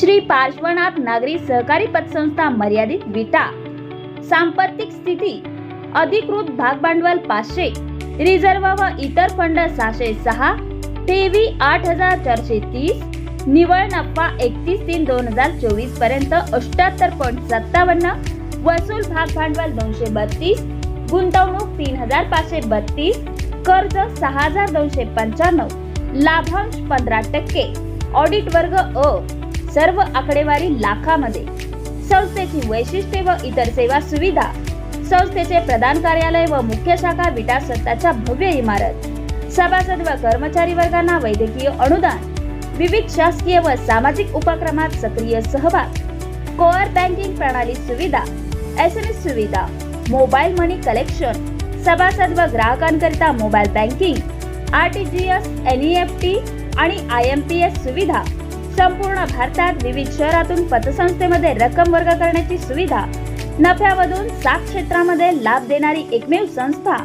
श्री पार्श्वनाथ नागरी सहकारी पतसंस्था मर्यादित विटा. सांपत्तिक स्थिती अधिकृत भागभांडवल पाचशे रिझर्व व इतर फंड सहाशे सहा ठेवी आठ हजार चारशे तीस निवळ नफा एकतीस तीन दोन हजार चोवीसपर्यंत अठ्याहत्तर पॉईंट सत्तावन्न वसूल भागभांडवल दोनशे बत्तीस गुंतवणूक तीन हजार पाचशे बत्तीस कर्ज सहा हजार दोनशे पंच्याण्णव लाभांश पंधरा टक्के ऑडिट वर्ग अ. सर्व आकडेवारी लाखामध्ये. संस्थेची वैशिष्ट्ये व इतर सेवा सुविधा. संस्थेचे प्रधान कार्यालय व मुख्य शाखा विटा स्वतःच्या भव्य इमारत. सभासद व कर्मचारी वर्गांना वैद्यकीय अनुदान. विविध शासकीय व सामाजिक उपक्रमात सक्रिय सहभाग. कोअर बँकिंग प्रणाली सुविधा. एस एम एस सुविधा. Mobile money collection. सभासद व ग्राहकांकरिता mobile banking. R T G S N E F T आणि आय एम पी एस सुविधा. संपूर्ण भारतात विविध शहरातून पतसंस्थेमध्ये रक्कम वर्ग करण्याची सुविधा नफ्यामधून सात क्षेत्रामध्ये लाभ देणारी एकमेव संस्था.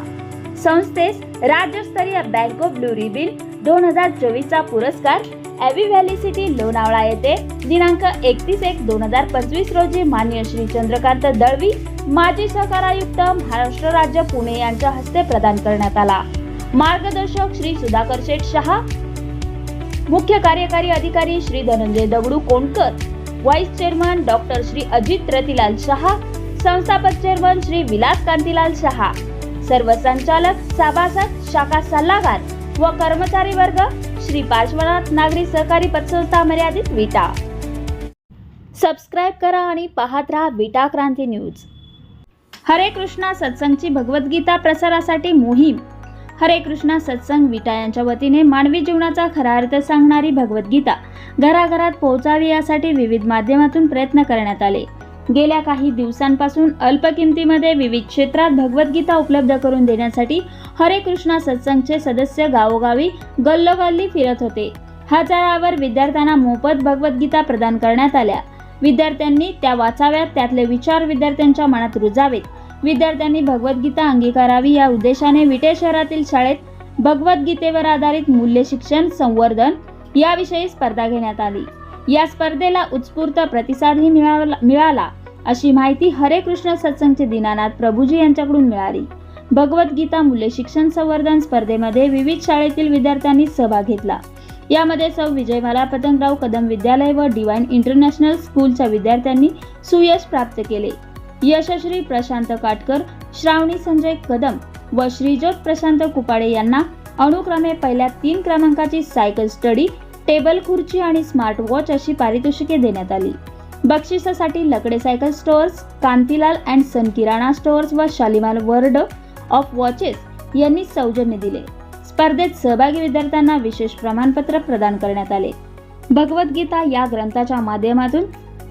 संस्थेस राज्यस्तरीय बँक ऑफ ब्लू रिबिन दोन हजार चोवीसचा पुरस्कार एव्ही व्हॅली सिटी लोणावळा येथे दिनांक एकतीस एक दोन हजार पंचवीस रोजी मान्य श्री चंद्रकांत दळवी माजी सहकार आयुक्त महाराष्ट्र राज्य पुणे यांच्या हस्ते प्रदान करण्यात आला. मार्गदर्शक श्री सुधाकर शेठ शहा मुख्य कार्यकारी अधिकारी Shri Dhananjay Dagdu Konkar vice chairman doctor Shri Ajit Ratilal Shah संस्थापक चेअरमन श्री विलास कांतीलाल शहा सर्व संचालक सभासद शाखा सल्लागार व कर्मचारी वर्ग श्री पार्श्वनाथ नागरी सहकारी पतसंस्था मर्यादित विटा. सबस्क्राईब करा आणि पाहत राहा विटा क्रांती न्यूज. हरे कृष्णा सत्संगची भगवद्गीता प्रसारासाठी मोहीम. हरे कृष्णा सत्संग विटा यांच्या वतीने मानवी जीवनाचा खरा अर्थ सांगणारी भगवद्गीता घराघरात पोहोचावी यासाठी विविध माध्यमातून प्रयत्न करण्यात आले. गेल्या काही दिवसांपासून अल्प किमतीमध्ये विविध क्षेत्रात भगवद्गीता उपलब्ध करून देण्यासाठी हरे कृष्णा सत्संगचे सदस्य गावोगावी गल्लोगल्ली फिरत होते. हजारावर विद्यार्थ्यांना मोफत भगवद्गीता प्रदान करण्यात आल्या. विद्यार्थ्यांनी त्या वाचाव्यात त्यातले विचार विद्यार्थ्यांच्या मनात रुजावेत. विद्यार्थ्यांनी भगवद्गीता अंगीकारावी या उद्देशाने विटे शहरातील शाळेत भगवद्गीतेवर आधारित मूल्य शिक्षण संवर्धन याविषयी स्पर्धा घेण्यात आली. या स्पर्धेला उत्स्फूर्त प्रतिसादही मिळाला मिळाला अशी माहिती हरे कृष्ण सत्संगचे दीनानाथ प्रभूजी यांच्याकडून मिळाली. भगवद्गीता मूल्य शिक्षण संवर्धन स्पर्धेमध्ये विविध शाळेतील विद्यार्थ्यांनी सहभाग घेतला. यामध्ये सौ विजयमाला पतंगराव कदम विद्यालय व डिवाईन इंटरनॅशनल स्कूलच्या विद्यार्थ्यांनी सुयश प्राप्त केले. यशश्री प्रशांत काटकर श्रावणी संजय कदम व श्रीजोत प्रशांत कुपाडे यांना अनुक्रमे पहिल्या तीन क्रमांकाची सायकल स्टडी टेबल खुर्ची आणि स्मार्ट वॉच अशी पारितोषिके देण्यात आली. बक्षिसासाठी Lakde cycle stores Kantilal and son Kirana stores व शालिमाल वर्ड ऑफ वॉचेस यांनी सौजन्य दिले. स्पर्धेत सहभागी विद्यार्थ्यांना विशेष प्रमाणपत्र प्रदान करण्यात आले. भगवद्गीता या ग्रंथाच्या माध्यमातून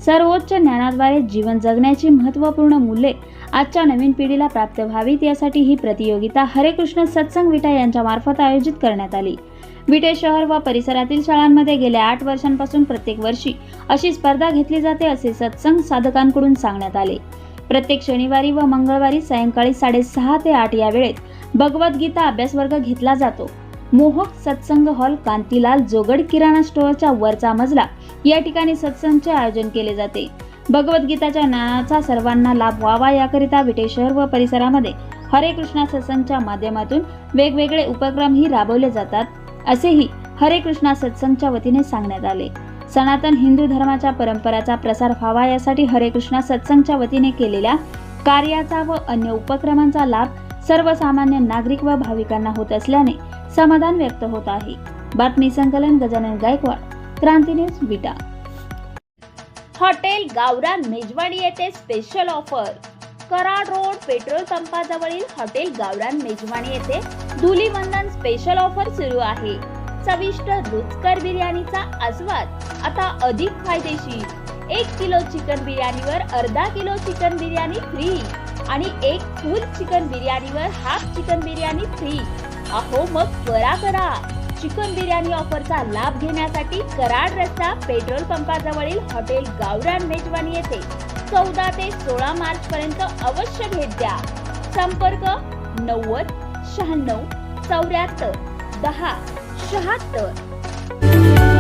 सर्वोच्च ज्ञानाद्वारे जीवन जगण्याची महत्त्वपूर्ण मूल्ये आजच्या नवीन पिढीला प्राप्त व्हावीत यासाठी ही प्रतियोगिता हरे कृष्ण सत्संग विटा यांच्या मार्फत आयोजित करण्यात आली. विटे शहर व परिसरातील शाळांमध्ये गेल्या आठ वर्षांपासून प्रत्येक वर्षी अशी स्पर्धा घेतली जाते असे सत्संग साधकांकडून सांगण्यात आले. प्रत्येक शनिवारी व मंगळवारी सायंकाळी साडेसहा ते आठ या वेळेत भगवद्गीता अभ्यास वर्ग घेतला जातो. मोहक सत्संग हॉल कांतीलाल जोगड किराणा स्टोअरच्या वरचा मजला या ठिकाणी सत्संगचे आयोजन केले जाते. भगवद्गीताच्या ज्ञानाचा सर्वांना लाभ व्हावा याकरिता विटे शहर व परिसरामध्ये हरे कृष्णा सत्संगच्या माध्यमातून वेगवेगळे उपक्रमही राबवले जातात असेही हरे कृष्णा सत्संगच्या वतीने सांगण्यात आले. सनातन हिंदू धर्माच्या परंपराचा प्रसार व्हावा यासाठी हरे कृष्णा सत्संगच्या वतीने केलेल्या कार्याचा व अन्य उपक्रमांचा लाभ सर्वसामान्य नागरिक व भाविकांना होत असल्याने समाधान व्यक्त होत आहे. बातमी संकलन गजानन गायकवाड. क्रांती न्यूज विटा. हॉटेल गावरान मेजवानी येथे special offer Karad road petrol पंपाजवळील hotel Gavran Mejwani येथे धुलीवंदन स्पेशल ऑफर सुरू आहे. चविष्ट रुचकर बिर्याणीचा आस्वाद आता अधिक फायदेशीर. एक किलो चिकन बिर्याणीवर अर्धा किलो चिकन बिर्याणी फ्री आणि एक फुल चिकन बिर्याणीवर हाफ चिकन बिर्याणी फ्री अहो मग करा करा. चिकन बिर्याणी ऑफरचा लाभ घेण्यासाठी कराड रस्ता पेट्रोल पंपाजवळील हॉटेल गावरान मेजवानी येथे चौदा ते सोळा मार्च पर्यंत अवश्य भेट द्या. संपर्क नव्वद शहाण्णव चौऱ्याहत्तर दहा शहात्तर.